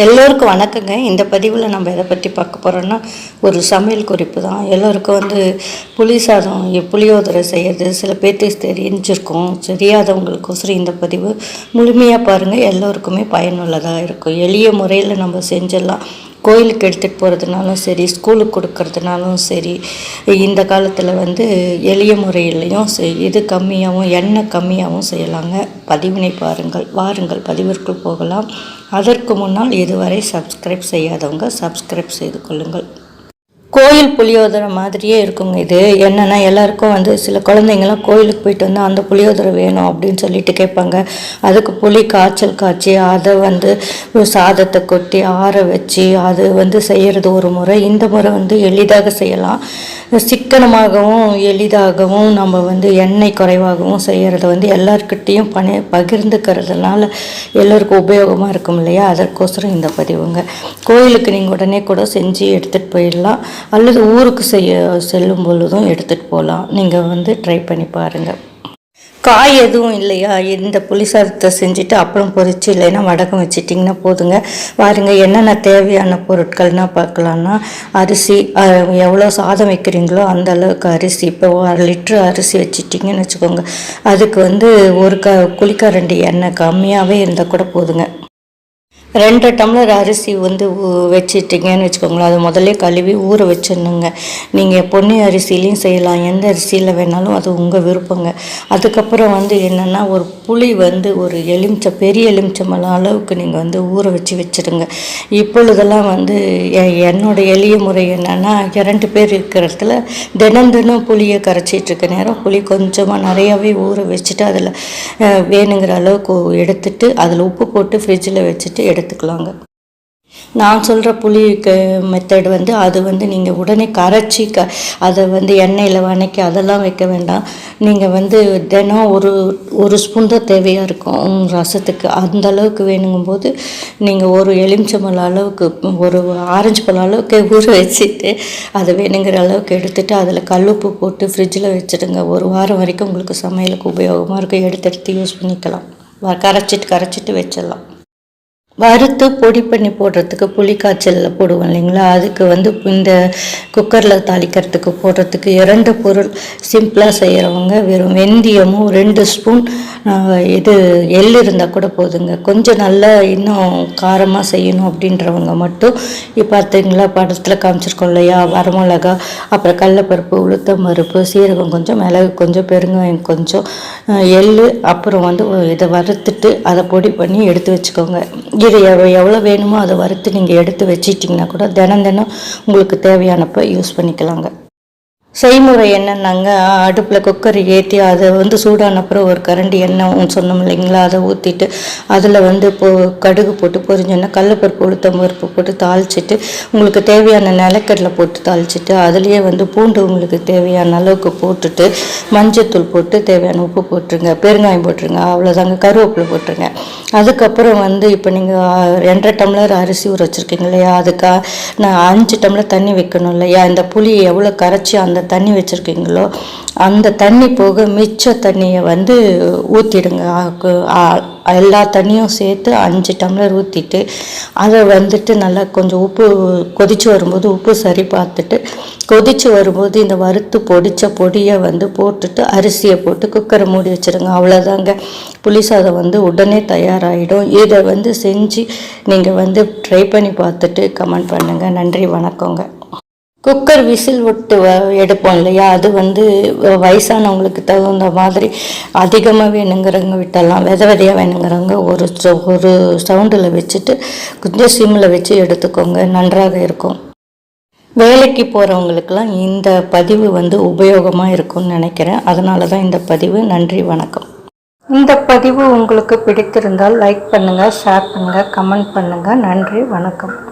எல்லோருக்கும் வணக்கங்க. இந்த பதிவில் நம்ம எதை பற்றி பார்க்க போகிறோன்னா ஒரு சமையல் குறிப்பு தான். எல்லோருக்கும் வந்து புளி சாதம் புளியோதரை செய்கிறது சில பேர்த்துக்கு தெரிஞ்சிருக்கும். தெரியாதவங்களுக்கோசரம் இந்த பதிவு முழுமையாக பாருங்கள் எல்லோருக்குமே பயனுள்ளதாக இருக்கும். எளிய முறையில் நம்ம செஞ்சிடலாம். கோயிலுக்கு எடுத்துகிட்டு போகிறதுனாலும் சரி ஸ்கூலுக்கு கொடுக்கறதுனாலும் சரி இந்த காலத்தில் வந்து எளிய முறையிலையும் இது கம்மியாகவும் எண்ணெய் கம்மியாகவும் செய்யலாங்க. பதிவினை பாருங்கள் வாருங்கள் பதிவிற்குள் போகலாம். அதற்கு முன்னால் இதுவரை சப்ஸ்கிரைப் செய்யாதவங்க சப்ஸ்கிரைப் செய்து கொள்ளுங்கள். கோயில் புளியோதரை மாதிரியே இருக்குங்க இது. என்னென்னா எல்லாருக்கும் வந்து சில குழந்தைங்கள்லாம் கோயிலுக்கு போயிட்டு வந்து அந்த புளியோதரை வேணும் அப்படின்னு சொல்லிட்டு கேட்பாங்க. அதுக்கு புளி காய்ச்சல் காய்ச்சி அதை வந்து சாதத்தை கொட்டி ஆற வச்சு அது வந்து செய்கிறது ஒரு முறை. இந்த முறை வந்து எளிதாக செய்யலாம். சிக்கனமாகவும் எளிதாகவும் நம்ம வந்து எண்ணெய் குறைவாகவும் செய்கிறத வந்து எல்லாருக்கிட்டேயும் பணி பகிர்ந்துக்கிறதுனால எல்லோருக்கும் உபயோகமாக இருக்கும் இல்லையா? அதற்கோசரம் இந்த பதிவுங்க. கோயிலுக்கு நீங்கள் உடனே கூட செஞ்சு எடுத்துகிட்டு போயிடலாம். அல்லது ஊருக்கு செய்ய செல்லும் பொழுதும் எடுத்துகிட்டு போகலாம் நீங்கள் வந்து ட்ரை பண்ணி பாருங்கள் காய் எதுவும் இல்லையா? இந்த புளிசாதத்தை செஞ்சுட்டு அப்புறம் பொறிச்சு இல்லைன்னா வடகம் வச்சிட்டிங்கன்னா போதுங்க. பாருங்கள் என்னென்ன தேவையான பொருட்கள்னால் பார்க்கலான்னா அரிசி எவ்வளோ சாதம் வைக்கிறீங்களோ அந்த அளவுக்கு அரிசி. இப்போ அரை லிட்ரு அரிசி வச்சிட்டிங்கன்னு வச்சுக்கோங்க. அதுக்கு வந்து ஒரு க குளிக்கரண்டி எண்ணெய் கம்மியாகவே இருந்தால் கூட போதுங்க. ரெண்டு டம்ளர் அரிசி வந்து ஊ- வச்சுக்கோங்களேன். அதை முதல்ல கழுவி ஊற வச்சிடணுங்க. நீங்கள் பொன்னி அரிசிலையும் செய்யலாம். எந்த அரிசியில் வேணாலும் அது உங்கள் விருப்பங்க. அதுக்கப்புறம் வந்து என்னென்னா ஒரு புளி வந்து ஒரு எலுமிச்சை பெரிய எலுமிச்சம்பழம் அளவுக்கு நீங்கள் வந்து ஊற வச்சு வச்சுடுங்க. இப்பொழுதெல்லாம் வந்து எ- என்னோட எளிய முறை என்னென்னா இரண்டு பேர் இருக்கிறதுல தினம் தினம் புளியை கரைச்சிட்ருக்க நேரம் புளி கொஞ்சமாக நிறையாவே ஊற வச்சுட்டு அதில் வேணுங்கிற அளவுக்கு எடுத்துட்டு அதில் உப்பு போட்டு ஃப்ரிட்ஜில் வச்சுட்டு எடுத்துக்கலாங்க. நான் சொல்கிற புளி மெத்தட் வந்து அது வந்து நீங்கள் உடனே கரைச்சி க அதை வந்து எண்ணெயில் வதக்கி அதெல்லாம் வைக்க வேண்டாம். நீங்கள் வந்து தினம் ஒரு ஒரு ஸ்பூன் தான் தேவையாக இருக்கும் ரசத்துக்கு. அந்த அளவுக்கு வேணுங்கும்போது நீங்கள் ஒரு எலுமிச்சம்பழம் அளவுக்கு ஒரு ஆரஞ்சு பழம் அளவுக்கு ஊற வச்சுட்டு அதை வேணுங்கிற அளவுக்கு எடுத்துட்டு அதில் கல்லுப்பு போட்டு ஃப்ரிட்ஜில் வச்சுடுங்க. ஒரு வாரம் வரைக்கும் உங்களுக்கு சமையலுக்கு உபயோகமாக இருக்கும். எடுத்து எடுத்து யூஸ் பண்ணிக்கலாம். வ- கரைச்சிட்டு கரைச்சிட்டு வச்சிடலாம். வறுத்து பொடி பண்ணி போடுறதுக்கு புளி காய்ச்சலில் போடுவோம் இல்லைங்களா? அதுக்கு வந்து இந்த குக்கரில் தாளிக்கிறதுக்கு போடுறதுக்கு இரண்டு பொருள் சிம்பிளாக செய்கிறவங்க வெறும் வெந்தயமும் ரெண்டு ஸ்பூன் இது எள் இருந்தால் கூட போதுங்க. கொஞ்சம் நல்லா இன்னும் காரமாக செய்யணும் அப்படின்றவங்க மட்டும். இப்போ பார்த்தீங்களா படத்தில் காமிச்சிருக்கோம் இல்லையா? வரமிளகா அப்புறம் கடலப்பருப்பு உளுத்தம் பருப்பு சீரகம் கொஞ்சம் மிளகு கொஞ்சம் பெருங்காயம் கொஞ்சம் எள் அப்புறம் வந்து இதை வறுத்து வறுத்து அதை பொடி பண்ணி எடுத்து வச்சுக்கோங்க. இது எவ்வளோ எவ்வளோ வேணுமோ அதை வறுத்து நீங்கள் எடுத்து வச்சிட்டிங்கன்னா கூட தினம் தினம் உங்களுக்கு தேவையானப்போ யூஸ் பண்ணிக்கலாங்க. செய்முறை என்னென்னாங்க? அடுப்பில் குக்கர் ஏற்றி அதை வந்து சூடான அப்புறம் ஒரு கரண்டி எண்ணெய் சொன்னோம் இல்லைங்களா? அதை ஊற்றிட்டு அதில் வந்து இப்போ கடுகு போட்டு பொரிஞ்சோன்னா கடலப்பருப்பு உளுத்தம் பருப்பு போட்டு தாளிச்சிட்டு உங்களுக்கு தேவையான நிலக்கடலை போட்டு தாளிச்சிட்டு அதுலேயே வந்து பூண்டு உங்களுக்கு தேவையான அளவுக்கு போட்டுட்டு மஞ்சத்தூள் போட்டு தேவையான உப்பு போட்டுருங்க. பெருங்காயம் போட்டுருங்க. அவ்வளோதாங்க கருவேப்பிலை போட்டுருங்க. அதுக்கப்புறம் வந்து இப்போ நீங்கள் ரெண்டரை டம்ளர் அரிசி ஊற வச்சுருக்கீங்க இல்லையா? அதுக்காக நான் அஞ்சு டம்ளர் தண்ணி வைக்கணும் இல்லையா? இந்த புளி எவ்வளோ கரைச்சி அந்த தண்ணி வச்சுருக்கீங்களோ அந்த தண்ணி போக மிச்ச தண்ணியை வந்து ஊற்றிடுங்க எல்லா தண்ணியும் சேர்த்து அஞ்சு டம்ளர் ஊற்றிட்டு அதை வந்துட்டு நல்லா கொஞ்சம் உப்பு கொதித்து வரும்போது உப்பு சரி பார்த்துட்டு கொதித்து வரும்போது இந்த வறுத்து பொடிச்ச பொடியை வந்து போட்டுட்டு அரிசியை போட்டு குக்கரை மூடி வச்சுருங்க. அவ்வளோதாங்க புளி சாதம் வந்து உடனே தயாராகிடும் இதை வந்து செஞ்சு நீங்கள் வந்து ட்ரை பண்ணி பார்த்துட்டு கமெண்ட் பண்ணுங்கள் நன்றி வணக்கங்க. குக்கர் விசில் விட்டு வ- எடுப்போம் இல்லையா? அது வந்து வயசானவங்களுக்கு தகுந்த மாதிரி அதிகமாக வேணுங்கிறவங்க விட்டலாம் வித விதையாக வேணுங்கிறவங்க ஒரு ஒரு சவுண்டில் வச்சுட்டு கொஞ்சம் சிம்மில் வச்சு எடுத்துக்கோங்க. நன்றாக இருக்கும். வேலைக்கு போகிறவங்களுக்கெல்லாம் இந்த பதிவு வந்து உபயோகமாக இருக்கும்னு நினைக்கிறேன். அதனால தான் இந்த பதிவு. நன்றி வணக்கம். இந்த பதிவு உங்களுக்கு பிடித்திருந்தால் லைக் பண்ணுங்கள் ஷேர் பண்ணுங்கள் கமெண்ட் பண்ணுங்கள் நன்றி வணக்கம்.